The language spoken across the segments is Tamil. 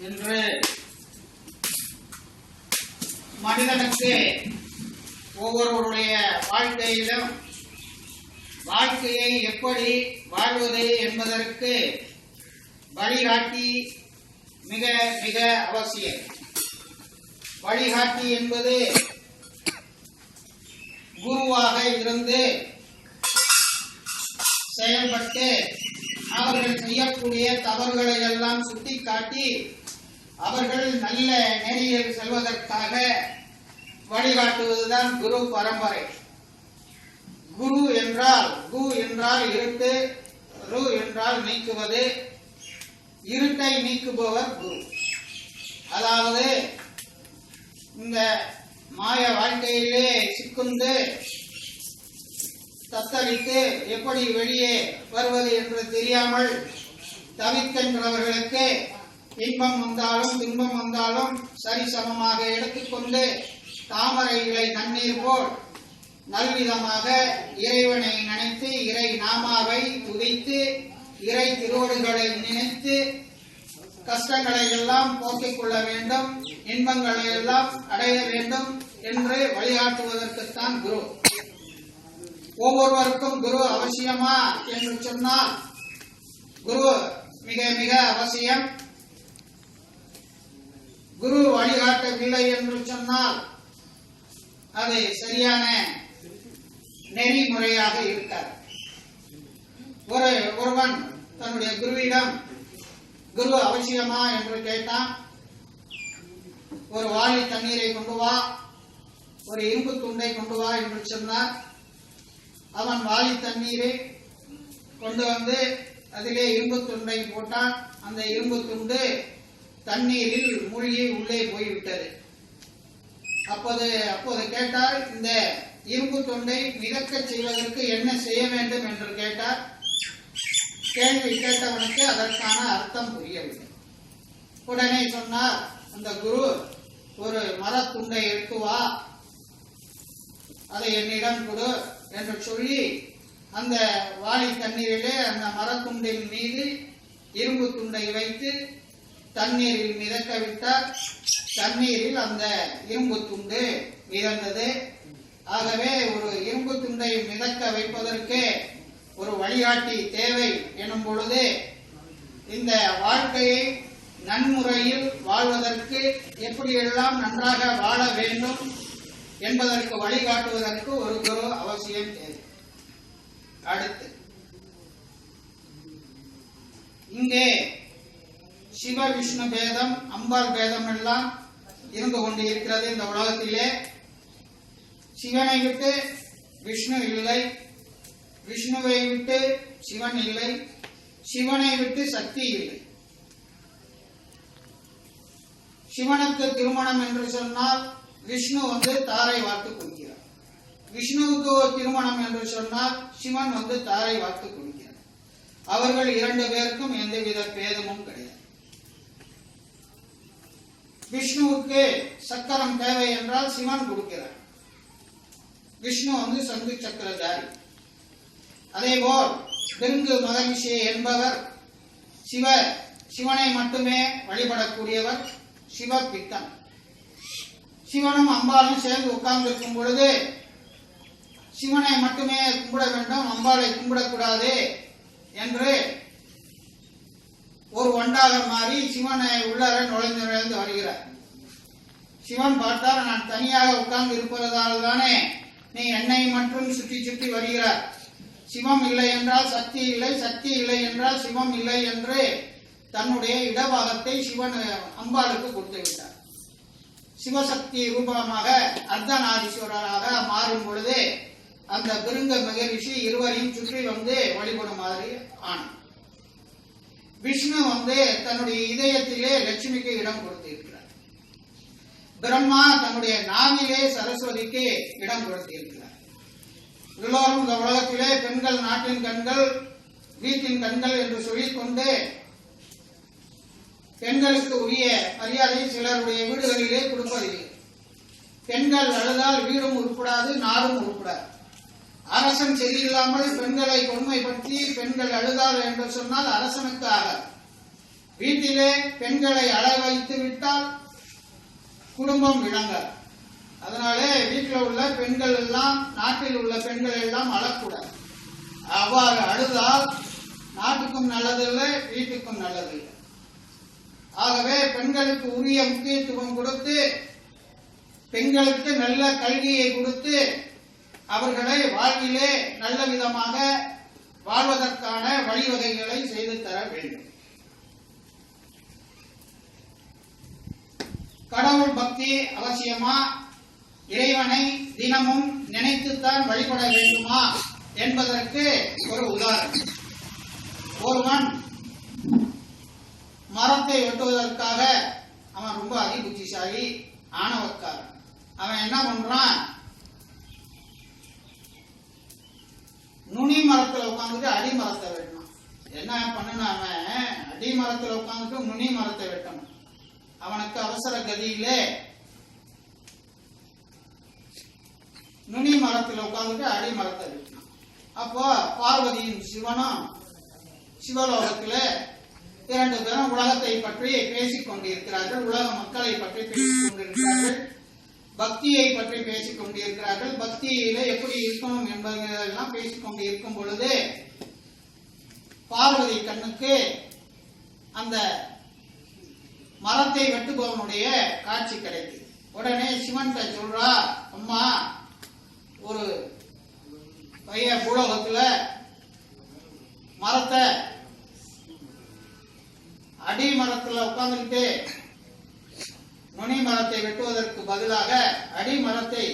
என்று மனிதனுக்கு ஒவ்வொருவருடைய வாழ்க்கையிலும் வாழ்க்கையை எப்படி வாழ்வது என்பதற்கு வழிகாட்டி மிக மிக அவசியம். வழிகாட்டி என்பது குருவாக இருந்து செயல்பட்டு அவர்கள் செய்யக்கூடிய தவறுகளை எல்லாம் சுட்டிக்காட்டி அவர்கள் நல்ல நெறியில் செல்வதற்காக வழிகாட்டுவதுதான் குரு பரம்பரை. குரு என்றால் கு என்றால் இருட்டு ரு என்றால் நீக்குவது இருட்டை நீக்குபவர் குரு. அதாவது இந்த மாய வாழ்க்கையிலே சிக்குந்து தத்தளித்து எப்படி வெளியே வருவது என்று தெரியாமல் தவிக்கின்றவர்களுக்கு இன்பம் வந்தாலும் துன்பம் வந்தாலும் சரிசமமாக எடுத்துக்கொண்டு தாமரை இலை தண்ணீர் போல் நல்விதமாக இறைவனை நினைத்து இறை நாமாவை துதித்து இறை திருவடுகளை நினைத்து கஷ்டங்களை எல்லாம் போக்கிக் கொள்ள வேண்டும் இன்பங்களை எல்லாம் அடைய வேண்டும் என்று வழிகாட்டுவதற்குத்தான் குரு. ஒவ்வொருவருக்கும் குரு அவசியமா என்று சொன்னால் குரு மிக மிக அவசியம். குரு வழிகாட்டவில்லை என்று சொன்னால் அது சரியான நெறிமுறையாக இருக்காது. ஒரு ஒருவன் தன்னுடைய குருவிடம் குரு அவசியமா என்று கேட்டான் ஒரு வாளி தண்ணீரை கொண்டு வா ஒரு இரும்பு துண்டை கொண்டு வா என்று சொன்னார். அவன் வாளி தண்ணீரை கொண்டு வந்து அதிலே இரும்பு துண்டை போட்டான். அந்த இரும்பு துண்டு தண்ணீரில் மூழ்கி உள்ளே போய்விட்டது. அப்போது அப்போது கேட்டால் இந்த இரும்பு துண்டை மிதக்க செய்வதற்கு என்ன செய்ய வேண்டும்? என்று கேட்டார். கேள்வி கேட்டவனுக்கு அதற்கான அர்த்தம் புரியவில்லை. உடனே சொன்னார் அந்த குரு ஒரு மரத்துண்டை எடுத்து வா. அதை என்னிடம் கொடு என்று சொல்லி அந்த வாளி தண்ணீரிலே அந்த மரத்துண்டின் மீது இரும்பு துண்டை வைத்து தண்ணீரில் மிதக்கவிட்டால் தண்ணீரில் அந்த இரும்பு துண்டு மிதந்தது. ஆகவே ஒரு இரும்பு துண்டை மிதக்க வைப்பதற்கு ஒரு வழிகாட்டி தேவை எனும் பொழுது இந்த வாழ்க்கையை நன்முறையில் வாழ்வதற்கு எப்படியெல்லாம் நன்றாக வாழ வேண்டும் என்பதற்கு வழிகாட்டுவதற்கு ஒரு குரு அவசியம் தேவை. அடுத்து. இங்கே சிவ விஷ்ணு பேதம் அம்பாள் பேதம் எல்லாம் இருந்து கொண்டு இருக்கிறது இந்த உலகத்திலே. சிவனை விட்டு விஷ்ணு இல்லை. விஷ்ணுவை விட்டு சிவன் இல்லை. சிவனை விட்டு சக்தி இல்லை. சிவனுக்கு திருமணம் என்று சொன்னால் விஷ்ணு வந்து தாரை வார்த்து கொடுக்கிறார் விஷ்ணுவுக்கு ஒரு திருமணம் என்று சொன்னால் சிவன் வந்து தாரை வார்த்து கொடுக்கிறார் அவர்கள் இரண்டு பேருக்கும் எந்தவித பேதமும் கிடையாது. விஷ்ணுவுக்கு சக்கரம் தேவை என்றால் சிவன் கொடுக்கிறார். விஷ்ணு வந்து சங்கு சக்கரதாரி. அதேபோல் பிருங்கு மகரிஷி என்பவர் சிவ சிவனை மட்டுமே வழிபடக்கூடியவர் சிவ பித்தன் சிவனும் அம்பாலும் சேர்ந்து உட்கார்ந்திருக்கும் பொழுது சிவனை மட்டுமே கும்பிட வேண்டும் அம்பாளை கும்பிடக்கூடாது என்று ஒரு மாறி சிவனை உள்ளார நுழைந்து நுழைந்து வருகிறார். சிவன் பார்த்தால் நான் தனியாக உட்கார்ந்து இருப்பதால் தானே நீ என்னை மட்டும் சுற்றி சுற்றி வருகிறார். சிவம் இல்லை என்றால் சக்தி இல்லை சக்தி இல்லை என்றால் சிவம் இல்லை என்று தன்னுடைய இடபாகத்தை சிவன் அம்பாளுக்கு கொடுத்து விட்டார். சிவசக்தி ரூபமாக அர்த்தநாதீஸ்வரராக மாறும் பொழுது அந்த பிருங்க மகரிஷி இருவரையும் சுற்றி வந்து வழிபடும் மாதிரி ஆனார். விஷ்ணு வந்து தன்னுடைய இதயத்திலே லட்சுமிக்கு இடம் கொடுத்திருக்கிறார். பிரம்மா தன்னுடைய நாவிலே சரஸ்வதிக்கு இடம் கொடுத்திருக்கிறார். எல்லோரும் இந்த உலகத்திலே பெண்கள் நாட்டின் கண்கள் வீட்டின் கண்கள் என்று சொல்லிக்கொண்டு பெண்களுக்கு உரிய மரியாதை சிலருடைய வீடுகளிலே கொடுப்பதில்லை. பெண்கள் அழுதால் வீடும் உருப்படாது நாடும் உருப்படாது. அரசன் சரியில்லாமல் பெண்களை கொடுமைப்படுத்தி பெண்கள் அழுதாள் என்று சொன்னால் அரசனுக்கு ஆகாது. வீட்டிலே பெண்களை அழ வைத்து விட்டால் குடும்பம் விளங்க அதனாலே வீட்டில் உள்ள பெண்கள் எல்லாம் நாட்டில் உள்ள பெண்கள் எல்லாம் அழக்கூடாது. அவ்வாறு அழுதால் நாட்டுக்கும் நல்லதில்லை வீட்டுக்கும் நல்லதில்லை. ஆகவே பெண்களுக்கு உரிய முக்கியத்துவம் கொடுத்து பெண்களுக்கு நல்ல கல்வியை கொடுத்து அவர்களை வாழ்விலே நல்ல விதமாக வாழ்வதற்கான வழிவகைகளை செய்து தர வேண்டும். கடவுள் பக்தி அவசியமா? இறைவனை தினமும் நினைத்துத்தான் வழிபட வேண்டுமா? என்பதற்கு ஒரு உதாரணம். ஒருவன் மரத்தை வெட்டுவதற்காக அவன் ரொம்ப அதிபுத்திசாலி ஆணவக்காரன். அவன் என்ன பண்றான்? நுனி மரத்துல உட்காந்துட்டு அடி மரத்தை வெட்டணும். என்ன பண்ணனா அவன் அடி மரத்துல உட்காந்துட்டு நுனி மரத்தை வெட்டணும். அவனுக்கு அவசர கதியிலே நுனி மரத்துல உட்காந்துட்டு அடி மரத்தை வெட்டினான் அப்போ பார்வதியும் சிவனும் சிவலோகத்துல இரண்டு பேரும் உலகத்தை பற்றி பேசிக் கொண்டிருக்கிறார்கள் உலக மக்களை பற்றி பேசிக் கொண்டிருக்கிறார்கள் பக்தியை பற்றி பேசிக் கொண்டிருக்கிறார்கள். பக்தியில எப்படி இருக்கணும் என்பதெல்லாம் பேசிக் கொண்டு இருக்கும் பொழுது பார்வதி கண்ணுக்கு அந்த மரத்தை வெட்டுபவனுடைய காட்சி கிடைக்குது. உடனே சிவன் சொல்றா அம்மா ஒரு பையன் பூலோகத்துல மரத்தை அடி மரத்துல உட்காந்துக்கிட்டு நுனி மரத்தை வெட்டுவதற்கு பதிலாக அடி மரத்தை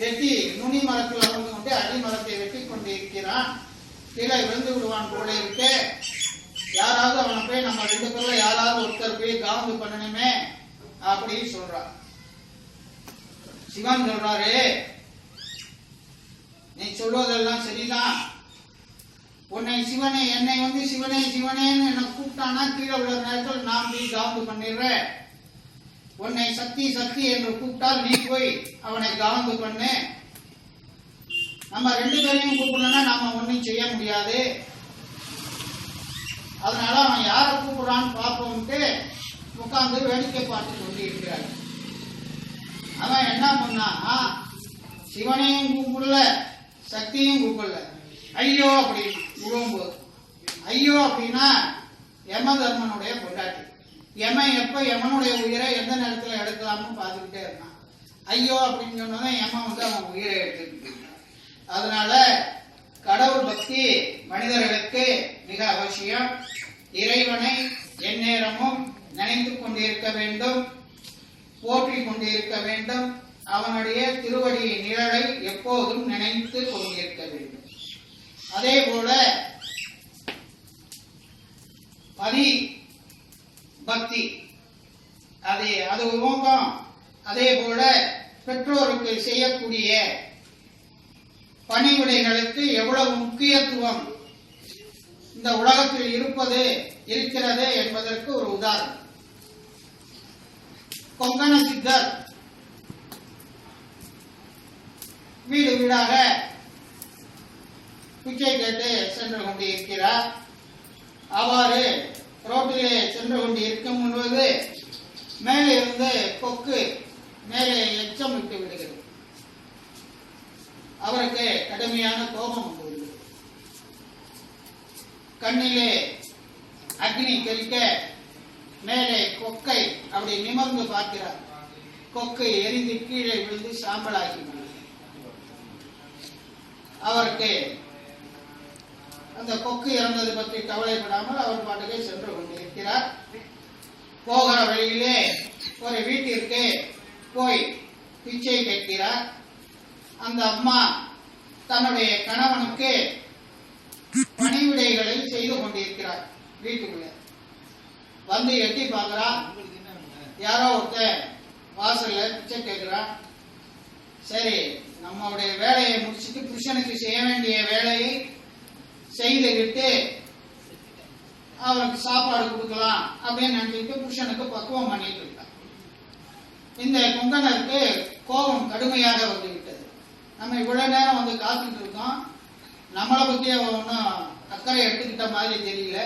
வெட்டி நுனி மரத்தில் அமர்ந்து கொண்டு அடி மரத்தை வெட்டி கொண்டு இருக்கிறான் கீழே விழுந்து விடுவான் போல இருக்கு. யாராவது அவனை போய் நம்ம ரெண்டு பேர்ல யாராவது ஒருத்தர் போய் காவந்து பண்ணணுமே அப்படின்னு சொல்றான். சிவன் சொல்றாரு நீ சொல்வதெல்லாம் சரிதான். உன்னை சிவனே என்னை வந்து சிவனே சிவனேன்னு என்ன கூப்பிட்டானா கீழே உள்ள நேரத்தில் நான் போய் காவல் பண்ணிடுறேன். உன்னை சக்தி சக்தி என்று கூப்பிட்டால் நீ போய் அவனை கவர்ந்து பண்ணு. நம்ம ரெண்டு பேரையும் கூப்பிடலன்னா நாம ஒன்றும் செய்ய முடியாது. அதனால அவன் யாரை கூப்பிடுறான்னு பார்ப்போம்ட்டு உட்கார்ந்து வேடிக்கை பார்த்து கொண்டு அவன் என்ன பண்ணான்னா சிவனையும் கூப்பிடல சக்தியும் கூப்பிடல. ஐயோ அப்படின்னு விழும்போது ஐயோ அப்படின்னா யம தர்மனுடைய பொண்டாட்டி. யமன் எப்ப யமனுடைய உயிரை எந்த நேரத்துல எடுக்கலாம்னு பார்த்துக்கிட்டே இருந்தான். ஐயோ அப்படின்னு சொன்னதான் யமன் வந்து அவன் உயிரை எடுத்துக்கிட்டு அதனால கடவுள் பக்தி மனிதர்களுக்கு மிக அவசியம். இறைவனை எந்நேரமும் நினைத்து கொண்டிருக்க வேண்டும். போற்றி கொண்டிருக்க வேண்டும். அவனுடைய திருவடி நிழலை எப்போதும் நினைத்து கொண்டிருக்க வேண்டும். அதே போல பதி பக்தி அது அது ஒரு நோக்கம் அதே போல பெற்றோருக்கு செய்யக்கூடிய பணிவிடைகளுக்கு எவ்வளவு முக்கியத்துவம் இந்த உலகத்தில் இருப்பது இருக்கிறது என்பதற்கு ஒரு உதாரணம். கொங்கண சித்தர் வீடு வீடாக பிச்சை கேட்டு சென்று கொண்டிருக்கிறார். அவ்வாறு ரோட்டிலே சென்று கொண்டு இருக்கும் பொழுது மேலே இருந்து கொக்கு மேலே எச்சம் விட்டு விடுகிறது. அவருக்கு கடுமையான கோபம் வந்து கண்ணிலே அக்னி தெளிக்க மேலே கொக்கை அப்படி நிமிர்ந்து பார்க்கிறார். கொக்கை எரிந்து கீழே விழுந்து சாம்பலாகி அவருக்கு அந்த கொக்கு இறந்தது பற்றி கவலைப்படாமல் அவர் பாட்டுக்கே சென்று கொண்டிருக்கிறார். போகிற வழியிலே ஒரு வீட்டிற்கு போய் பிச்சை கேட்கிறார். அந்த அம்மா தன்னுடைய கணவனுக்கு பணிவிடைகளை செய்து கொண்டிருக்கிறார் வீட்டுக்குள்ள. வந்து எட்டி பார்க்கறா யாரோ ஒருத்தன் வாசல்ல பிச்சை கேட்கிறான் சரி நம்மளுடைய வேலையை முடிச்சுட்டு புருஷனுக்கு செய்ய வேண்டிய வேலையை செய்துவிட்டு அவருக்கு சாப்பாடு கொடுக்கலாம் அப்படின்னு நினைச்சிட்டு புருஷனுக்கு பக்குவம் பண்ணிட்டு இருக்கான் இந்த குங்கனருக்கு கோபம் கடுமையாக வந்துவிட்டது நம்ம இவ்வளவு நேரம் வந்து காத்துட்டு இருக்கோம். நம்மளை பத்தி அவன் ஒன்றும் அக்கறை எடுத்துக்கிட்ட மாதிரி தெரியல.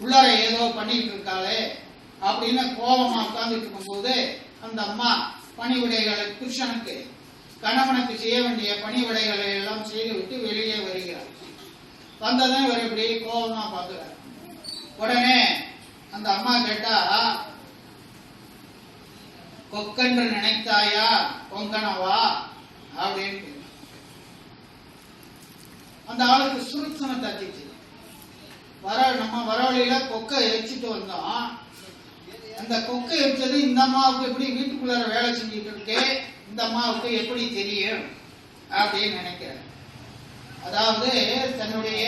உள்ளார ஏதோ பண்ணிட்டு இருக்காளே அப்படின்னு கோபமா உட்கார்ந்துட்டு இருக்கும்போது அந்த அம்மா பணிவிடைகளை புருஷனுக்கு கணவனுக்கு செய்ய வேண்டிய பணிவிடைகளை எல்லாம் செய்துவிட்டு வெளியே வருகிறார் வந்ததும் இவர் இப்படி கோபமா பார்க்கிறார். உடனே அந்த அம்மா கேட்டா கொக்கன்று நினைத்தாயா? கொங்கனவா? அப்படின்னு அந்த ஆளுக்கு சுருக்குன்னு தத்திச்சு வர நம்ம வரவழியில கொக்கை எரிச்சிட்டு வந்தோம். அந்த கொக்கை எரிச்சது இந்த அம்மாவுக்கு எப்படி வீட்டுக்குள்ளார வேலை செஞ்சுட்டு இருக்கே இந்த அம்மாவுக்கு எப்படி தெரியும்? அப்படின்னு நினைக்கிறேன் அதாவது தன்னுடைய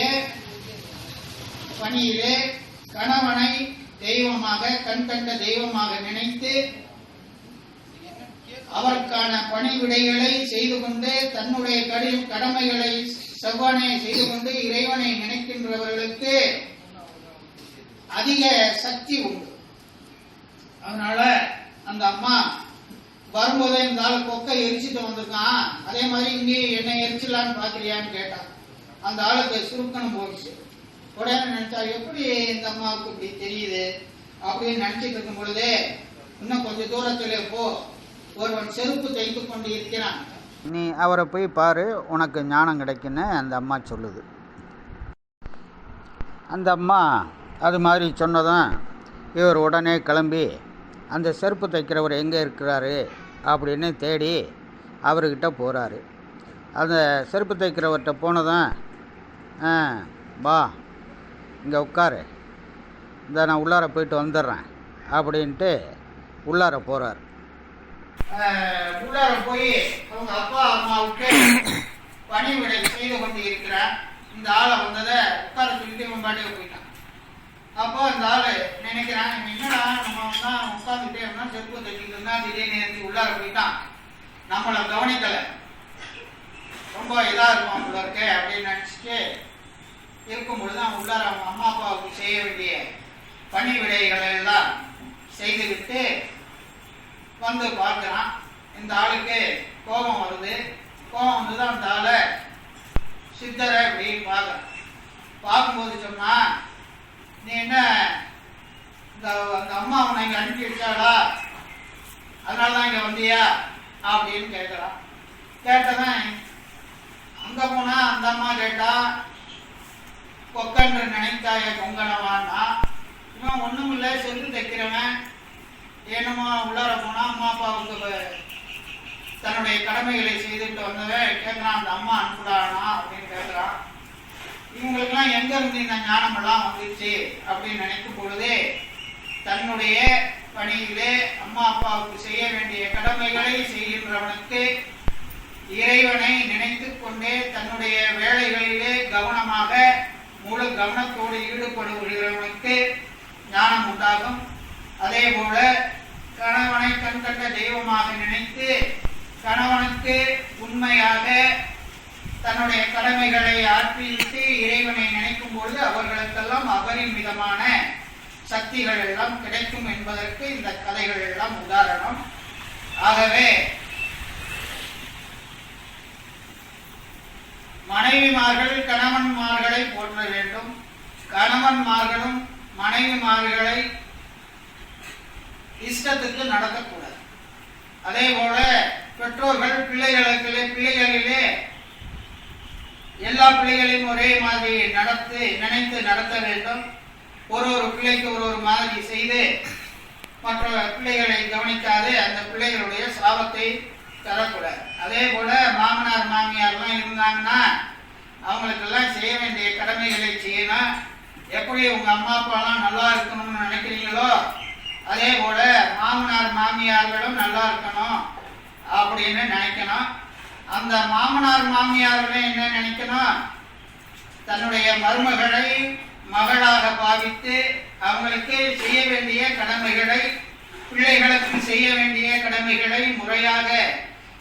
பணியிலே கணவனை தெய்வமாக கண் கண்ட தெய்வமாக நினைத்து அவருக்கான பணிவிடைகளை செய்து கொண்டு தன்னுடைய கடி கடமைகளை செவ்வானை செய்து கொண்டு இறைவனை நினைக்கின்றவர்களுக்கு அதிக சக்தி உண்டு. அதனால அந்த அம்மா வரும்போதே இந்த ஆள் கொக்கை எரிச்சிட்டு வந்திருக்கான். அதே மாதிரி நீ என்னை எரிச்சிடலான்னு பாக்குறியான்னு கேட்டான். அந்த ஆளுக்கு சுருக்கணும் போயிடுச்சு. உடனே நினைச்சா எப்படி இந்த அம்மாவுக்கு இப்படி தெரியுது? அப்படின்னு நினைச்சிட்டு இருக்கும் பொழுதே இன்னும் கொஞ்சம் தூரத்தில் போ. ஒருவன் செருப்பு தைத்து கொண்டு இருக்கிறான். நீ அவரை போய் பாரு உனக்கு ஞானம் கிடைக்குன்னு அந்த அம்மா சொல்லுது. அந்த அம்மா அது மாதிரி சொன்னதும் இவர் உடனே கிளம்பி அந்த செருப்பு தைக்கிறவர் எங்கே இருக்கிறாரு? அப்படின்னு தேடி அவர்கிட்ட போகிறாரு அந்த செருப்பு தைக்கிறவர்கிட்ட போனதும் வா இங்கே உட்காரு. இந்த நான் உள்ளார போயிட்டு வந்துடுறேன் அப்படின்ட்டு உள்ளார போகிறார் உள்ளார போய் அவங்க அப்பா அம்மாவுக்கு பணி விடை செய்து கொண்டு இருக்கிறார். இந்த ஆளை வந்ததை உட்கார சொல்லிட்டு இவன் பாட்டுக்கு போயிட்டான். அப்போ அந்த ஆளு நினைக்கிறான் என்னடா நம்ம தான் உட்காந்துட்டே இருந்தா செருப்பு தட்டிட்டு இருந்தா திடீர்னு எழுந்து உள்ளார போயிட்டான். நம்மளை கவனிக்கல. ரொம்ப இதா இருக்கும் உள்ள இருக்கே அப்படின்னு நினச்சிட்டு இருக்கும் பொழுது அவன் உள்ளார அவங்க அம்மா அப்பாவுக்கு செய்ய வேண்டிய பணி விடைகளை எல்லாம் செய்துவிட்டு வந்து பார்க்குறான். இந்த ஆளுக்கு கோபம் வருது. கோபம் வந்து அந்த ஆளை சித்தரை அப்படின்னு பார்க்குறான். பார்க்கும்போது சொன்னால் நீ என்ன? இந்த அந்த அம்மா உன்னை இங்கே அனுப்பி வச்சாளா? அதனால தான் இங்கே வந்தியா? அப்படின்னு கேட்குறான் கேட்டதான் அங்கே போனால் அந்த அம்மா கேட்டா கொக்கன்று நினைத்தாய கொங்கனவான்னா இவன் ஒன்றும் இல்லை சென்று தைக்கிறவன். ஏனமா உள்ளார போனால் அம்மா அப்பாவுக்கு வந்து தன்னுடைய கடமைகளை செய்துட்டு வந்தவன் கேட்குறான் அந்த அம்மா அனுப்புடானா அப்படின்னு கேட்குறான் இவங்களுக்கெல்லாம் எங்க இருந்து இந்த ஞானமெல்லாம் வந்துச்சு அப்படின்னு நினைக்கும் பொழுதே தன்னுடைய பணியிலே அம்மா அப்பாவுக்கு செய்ய வேண்டிய கடமைகளை செய்கின்றவனுக்கு இறைவனை நினைத்து கொண்டே தன்னுடைய வேலைகளிலே கவனமாக முழு கவனத்தோடு ஈடுபடுகிறவனுக்கு ஞானம் உண்டாகும். அதே போல கணவனை கண்கண்ட தெய்வமாக நினைத்து கணவனுக்கு உண்மையாக தன்னுடைய கடமைகளை ஆற்றிவிட்டு இறைவனை நினைக்கும் பொழுது அவர்களுக்கெல்லாம் அபரிமிதமான சக்திகள் எல்லாம் கிடைக்கும் என்பதற்கு இந்த கதைகள் எல்லாம் உதாரணம். ஆகவே மனைவிமார்கள் கணவன்மார்களை போற்ற வேண்டும். கணவன்மார்களும் மனைவிமார்களை இஷ்டத்துக்கு நடத்தக்கூடாது. அதே போல பெற்றோர்கள் பிள்ளைகளுக்கு பிள்ளைகளிலே எல்லா பிள்ளைகளையும் ஒரே மாதிரி நடத்து நினைத்து நடத்த வேண்டும். ஒரு ஒரு பிள்ளைக்கு ஒரு ஒரு மாதிரி செய்து மற்ற பிள்ளைகளை கவனிக்காது அந்த பிள்ளைகளுடைய சாபத்தை தரக்கூடாது. அதே போல மாமனார் மாமியார்லாம் இருந்தாங்கன்னா அவங்களுக்கெல்லாம் செய்ய வேண்டிய கடமைகளை செய்யணும். எப்படி உங்க அம்மா அப்பாலாம் நல்லா இருக்கணும்னு நினைக்கிறீங்களோ அதே போல மாமனார் மாமியார்களும் நல்லா இருக்கணும் அப்படின்னு நினைக்கணும். அந்த மாமனார் மாமியாருமே என்ன நினைக்கணும் தன்னுடைய மருமகளை மகளாக பாவித்து அவங்களுக்கு செய்ய வேண்டிய கடமைகளை பிள்ளைகளுக்கு செய்ய வேண்டிய கடமைகளை முறையாக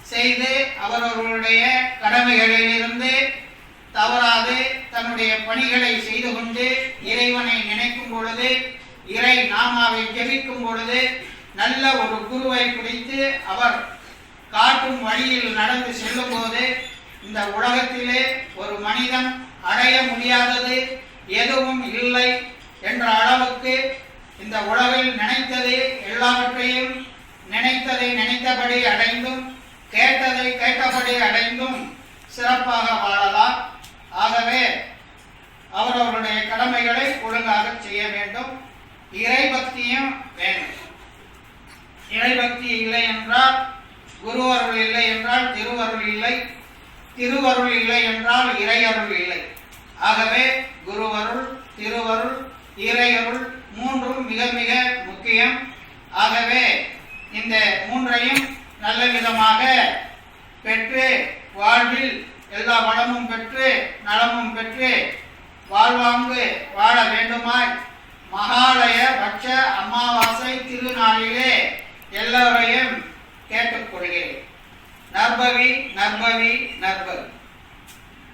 செய்து அவரவர்களுடைய கடமைகளிலிருந்து தவறாது தன்னுடைய பணிகளை செய்து கொண்டு இறைவனை நினைக்கும் பொழுது இறை நாமாவை ஜெபிக்கும் பொழுது நல்ல ஒரு குருவை பிடித்து அவர் காட்டும் வழியில் நடந்து செல்லும் போது இந்த உலகத்திலே ஒரு மனிதன் அடைய முடியாதது எதுவும் இல்லை என்ற அளவுக்கு இந்த உலகில் நினைத்தது எல்லாவற்றையும் நினைத்ததை நினைத்தபடி அடைந்தும் கேட்டதை கேட்டபடி அடைந்தும் சிறப்பாக வாழலாம். ஆகவே அவரவருடைய கடமைகளை ஒழுங்காக செய்ய வேண்டும். இறைபக்தியும் வேண்டும் இறைபக்தி இல்லை என்றால் குரு அருள் இல்லை என்றால் திருவருள் இல்லை திருவருள் இல்லை என்றால் இறையருள் இல்லை. ஆகவே குருவருள் திருவருள் இறையருள் மூன்றும் மிக மிக முக்கியம். ஆகவே இந்த மூன்றையும் நல்ல விதமாக பெற்று வாழ்வில் எல்லா வளமும் பெற்று நலமும் பெற்று வாழ்வாங்கு வாழ வேண்டுமாய் மகாலய பட்ச அமாவாசை திருநாளிலே எல்லோரையும் கேட்டுக்கொள்கிறேன். நற்பவி நற்பவி நற்பவி.